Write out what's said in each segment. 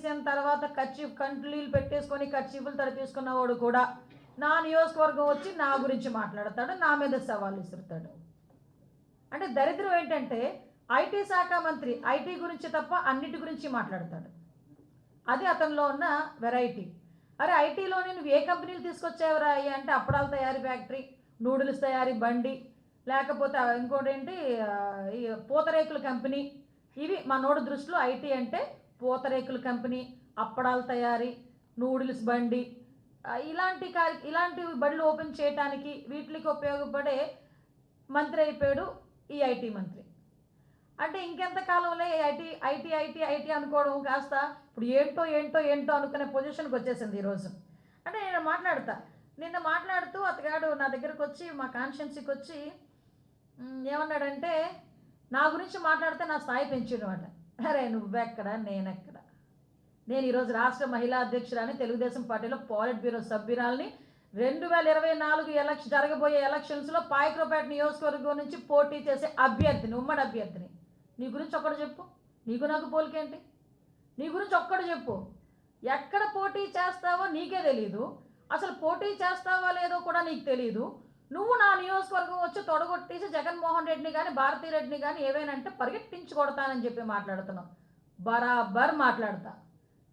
తీసిన తర్వాత ఖర్చు కంట్లీలు పెట్టేసుకొని ఖర్చీపులు తడిపేసుకున్నవాడు కూడా నా నియోజకవర్గం వచ్చి నా గురించి మాట్లాడతాడు నా మీద సవాల్ విసురుతాడు. అంటే దరిద్రం ఏంటంటే ఐటీ శాఖ మంత్రి ఐటీ గురించి తప్ప అన్నిటి గురించి మాట్లాడతాడు. అది అతనిలో ఉన్న వెరైటీ. అరే ఐటీలో నేను ఏ కంపెనీలు తీసుకొచ్చావురా అయ్యి? అంటే అప్పడాల తయారీ ఫ్యాక్టరీ నూడిల్స్ తయారీ బండి లేకపోతే ఇంకోటి ఏంటి ఈ పూతరేకుల కంపెనీ. ఇవి మనోడి దృష్టిలో ఐటీ అంటే పూతరేకుల కంపెనీ అప్పడాల తయారీ నూడిల్స్ బండి ఇలాంటి కార్య ఇలాంటి బడులు ఓపెన్ చేయడానికి వీటికి ఉపయోగపడే మంత్రి అయిపోయాడు ఈ ఐటీ మంత్రి. అంటే ఇంకెంత కాలంలో ఐటీ ఐటీ ఐటీ ఐటీ అనుకోవడం కాస్త ఇప్పుడు ఏంటో ఏంటో ఏంటో అనుకునే పొజిషన్కి వచ్చేసింది ఈరోజు అంటే నేను మాట్లాడతా నిన్న మాట్లాడుతూ అతగాడు నా దగ్గరకు వచ్చి మా కాన్షియన్సీకి వచ్చి ఏమన్నాడంటే నా గురించి మాట్లాడితే నా స్థాయి పెంచినమాట అరే నువ్వెక్కడ? నేనెక్కడ? నేను ఈరోజు రాష్ట్ర మహిళా అధ్యక్షురాని తెలుగుదేశం పార్టీలో పాలిట్ బ్యూరో సభ్యురాలని రెండు వేల ఇరవై నాలుగు ఎలక్షన్ జరగబోయే ఎలక్షన్స్లో పాయక్రోపేట నియోజకవర్గం నుంచి పోటీ చేసే అభ్యర్థిని ఉమ్మడి అభ్యర్థిని. నీ గురించి ఒక్కడు చెప్పు. నీకు నాకు పోలికేంటి? నీ గురించి ఒక్కడు చెప్పు. ఎక్కడ పోటీ చేస్తావో నీకే తెలియదు అసలు పోటీ చేస్తావో లేదో కూడా నీకు తెలియదు నువ్వు నా నియోజకవర్గం వచ్చి తొడగొట్టేసి జగన్మోహన్ రెడ్డిని కానీ భారతీ రెడ్డిని కానీ ఏవైనా అంటే పరిగెట్టించి కొడతానని చెప్పి మాట్లాడుతున్నావు. బరాబర్ మాట్లాడతా.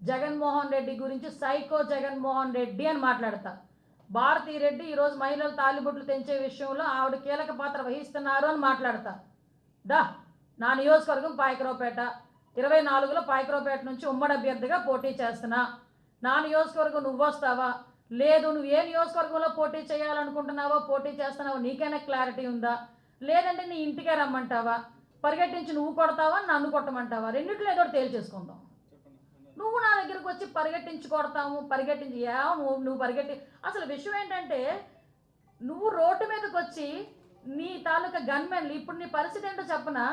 జగన్మోహన్ రెడ్డి గురించి సైకో జగన్మోహన్ రెడ్డి అని మాట్లాడతా. భారతీ రెడ్డి ఈరోజు మహిళలు తాలిబొట్లు తెంచే విషయంలో ఆవిడ కీలక పాత్ర వహిస్తున్నారు అని మాట్లాడతా. దా నా నియోజకవర్గం పాయకరావుపేట. ఇరవై నాలుగులో పాయకరావుపేట నుంచి ఉమ్మడి అభ్యర్థిగా పోటీ చేస్తున్నా. నా నియోజకవర్గం నువ్వు వస్తావా లేదు నువ్వు ఏ నియోజకవర్గంలో పోటీ చేయాలనుకుంటున్నావో పోటీ చేస్తున్నావో నీకైనా క్లారిటీ ఉందా? లేదంటే నీ ఇంటికే రమ్మంటావా? పరిగెట్టించి నువ్వు కొడతావా నన్ను కొట్టమంటావా? రెండిట్లో ఏదో తేల్చేసుకుందాం. నువ్వు నా దగ్గరకు వచ్చి పరిగెట్టించి కొడతాము పరిగెట్టించి యా నువ్వు నువ్వు పరిగెట్టి అసలు విషయం ఏంటంటే నువ్వు రోడ్డు మీదకి వచ్చి నీ తాలూకా గన్మెన్లు ఇప్పుడు నీ పరిస్థితి ఏంటో చెప్పనా?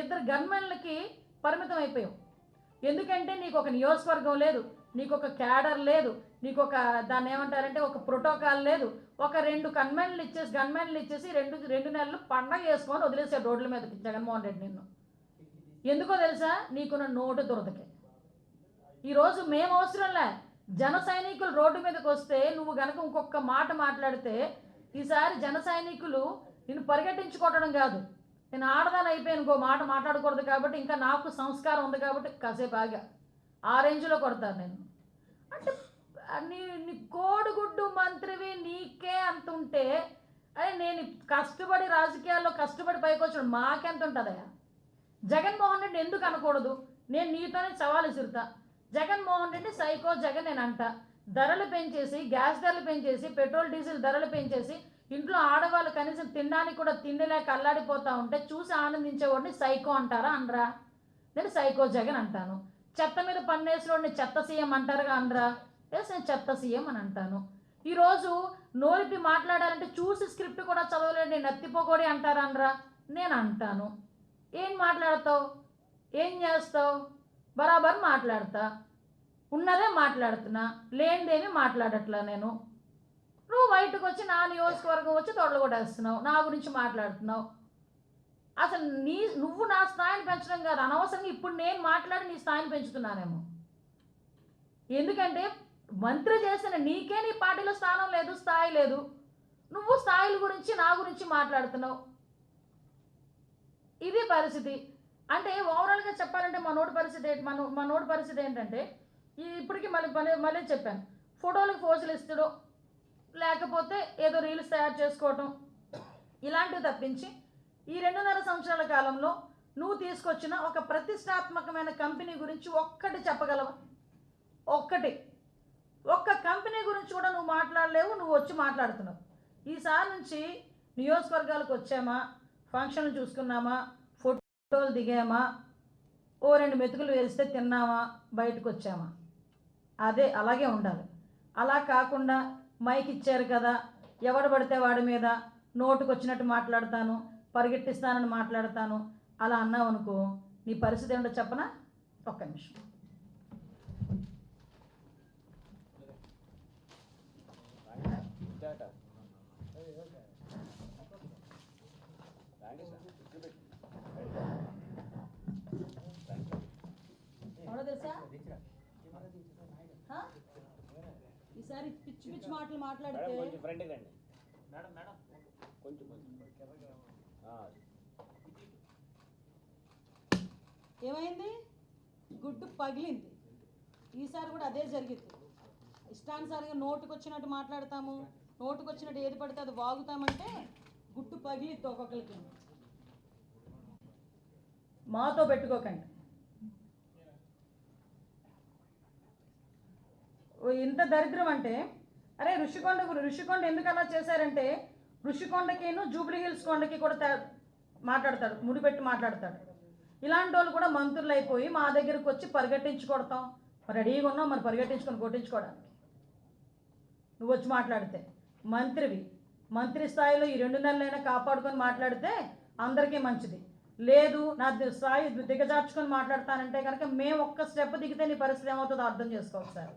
ఇద్దరు గన్మెన్లకి పరిమితం అయిపోయావు. ఎందుకంటే నీకు ఒక నియోజకవర్గం లేదు. నీకు ఒక క్యాడర్ లేదు నీకు ఒక దాన్ని ఏమంటారంటే ఒక ప్రోటోకాల్ లేదు ఒక రెండు గన్మెన్లు ఇచ్చేసి గన్మెన్లు ఇచ్చేసి రెండు రెండు నెలలు పండగ చేసుకొని వదిలేసాడు రోడ్ల మీదకి జగన్మోహన్ రెడ్డి నిన్ను. ఎందుకో తెలుసా? నీకున్న నోటు దురదకి. ఈరోజు మేము అవసరంలే. జన సైనికులు రోడ్డు మీదకి వస్తే నువ్వు గనక ఇంకొక మాట మాట్లాడితే ఈసారి జన సైనికులు నిన్ను పరిగెట్టించుకోవటం కాదు. నేను ఆడదాని అయిపోయాను ఇంకో మాట మాట్లాడకూడదు కాబట్టి ఇంకా నాకు సంస్కారం ఉంది కాబట్టి కాసేపు ఆగా. ఆ రేంజ్లో కొడతాను నేను. అంటే నీ నీ కోడిగుడ్డు మంత్రివి నీకే అంత ఉంటే అరే నేను కష్టపడి రాజకీయాల్లో కష్టపడి పైకి వచ్చాడు మాకెంత ఉంటుందయ్యా జగన్మోహన్ రెడ్డి ఎందుకు అనకూడదు? నేను నీతోనే సవాలు ఇసురుతా జగన్మోహన్ రెడ్డి సైకో జగన్ నేను అంట. ధరలు పెంచేసి గ్యాస్ ధరలు పెంచేసి పెట్రోల్ డీజిల్ ధరలు పెంచేసి ఇంట్లో ఆడవాళ్ళు కనీసం తినడానికి కూడా తిండిలేక అల్లాడిపోతూ ఉంటే చూసి ఆనందించేవాడిని సైకో అంటారా అనరా? నేను సైకో జగన్ అంటాను. చెత్త మీద పన్నేసినోడిని చెత్త సీఎం అంటారుగా అనరా? ఎస్ నేను చెత్త సీఎం అని అంటాను. ఈరోజు నోరిపి మాట్లాడాలంటే చూసి స్క్రిప్ట్ కూడా చదవలేండి నత్తిపోకోడి అంటారా అనరా? నేను అంటాను. ఏం మాట్లాడతావు? ఏం చేస్తావు? బరాబర్ మాట్లాడతా. ఉన్నదే మాట్లాడుతున్నా. లేనిదేమి మాట్లాడట్లా నేను. నువ్వు బయటకు వచ్చి నా నియోజకవర్గం వచ్చి తొడలు కొట్టేస్తున్నావు. నా గురించి మాట్లాడుతున్నావు. అసలు నీ నువ్వు నా స్థాయిని పెంచడం కాదు. అనవసరంగా ఇప్పుడు నేను మాట్లాడి నీ స్థాయిని పెంచుతున్నానేమో. ఎందుకంటే మంత్రి చేసిన నీకే నీ పార్టీలో స్థానం లేదు స్థాయి లేదు. నువ్వు స్థాయిల గురించి నా గురించి మాట్లాడుతున్నావు. ఇది పరిస్థితి. అంటే ఓవరాల్గా చెప్పాలంటే మా నోటి పరిస్థితి ఏంటి- మన మా నోటి పరిస్థితి ఏంటంటే ఇప్పటికి ఇప్పటికీ మళ్ళీ మళ్ళీ మళ్ళీ చెప్పాను. ఫోటోలకు పోజులు ఇస్తాడు లేకపోతే ఏదో రీల్స్ తయారు చేసుకోవటం ఇలాంటివి తప్పించి ఈ రెండున్నర సంవత్సరాల కాలంలో నువ్వు తీసుకొచ్చిన ఒక ప్రతిష్టాత్మకమైన కంపెనీ గురించి ఒక్కటి చెప్పగలవా? ఒక్కటి. ఒక్క కంపెనీ గురించి కూడా నువ్వు మాట్లాడలేవు నువ్వు వచ్చి మాట్లాడుతున్నావు. ఈసారి నుంచి నియోజకవర్గాలకు వచ్చామా? ఫంక్షన్లు చూసుకున్నామా? ఫోటోలు దిగామా? ఓ రెండు మెతుకులు వేస్తే తిన్నామా? బయటకు వచ్చామా? అదే అలాగే ఉండాలి. అలా కాకుండా మైక్ ఇచ్చారు కదా ఎవడు పడితే వాడి మీద నోటుకు వచ్చినట్టు మాట్లాడతాను పరిగెట్టిస్తానని మాట్లాడతాను. అలా అన్నావు అనుకో నీ పరిస్థితి ఏంటో చెప్పనా? ఒక్క నిమిషం. తెలుసా? ఈసారి పిచ్చి పిచ్చి మాటలు మాట్లాడితే మేడం మేడం. ఏమైంది? గుడ్డు పగిలింది. ఈసారి కూడా అదే జరిగింది. ఇష్టానుసారంగా నోటుకు వచ్చినట్టు మాట్లాడతాము. నోటుకు వచ్చినట్టు ఏది పడితే అది వాగుతామంటే గుట్టు పగిలిద్ది ఒక్కొక్కరికి మాతో పెట్టుకోకండి. ఓ ఇంత దరిద్రం అంటే అరే ఋషికొండ ఋషికొండ ఎందుకు అలా చేశారంటే ఋషికొండకిను జూబ్లీ హిల్స్ కొండకి కూడా మాట్లాడతాడు ముడిపెట్టి మాట్లాడతాడు. ఇలాంటి వాళ్ళు కూడా మంత్రులు అయిపోయి మా దగ్గరకు వచ్చి పరిగెట్టించి కొడతాం రెడీగా ఉన్నాం మరి పరిగెట్టించుకొని కొట్టించుకోవడానికి. నువ్వు వచ్చి మాట్లాడితే. మంత్రివి మంత్రి స్థాయిలో ఈ రెండు నెలలైనా కాపాడుకొని మాట్లాడితే అందరికీ మంచిది. లేదు నా స్థాయి దిగజార్చుకొని మాట్లాడతానంటే కనుక మేము ఒక్క స్టెప్ దిగితే నీ పరిస్థితి ఏమవుతుందో అర్థం చేసుకోవచ్చు సార్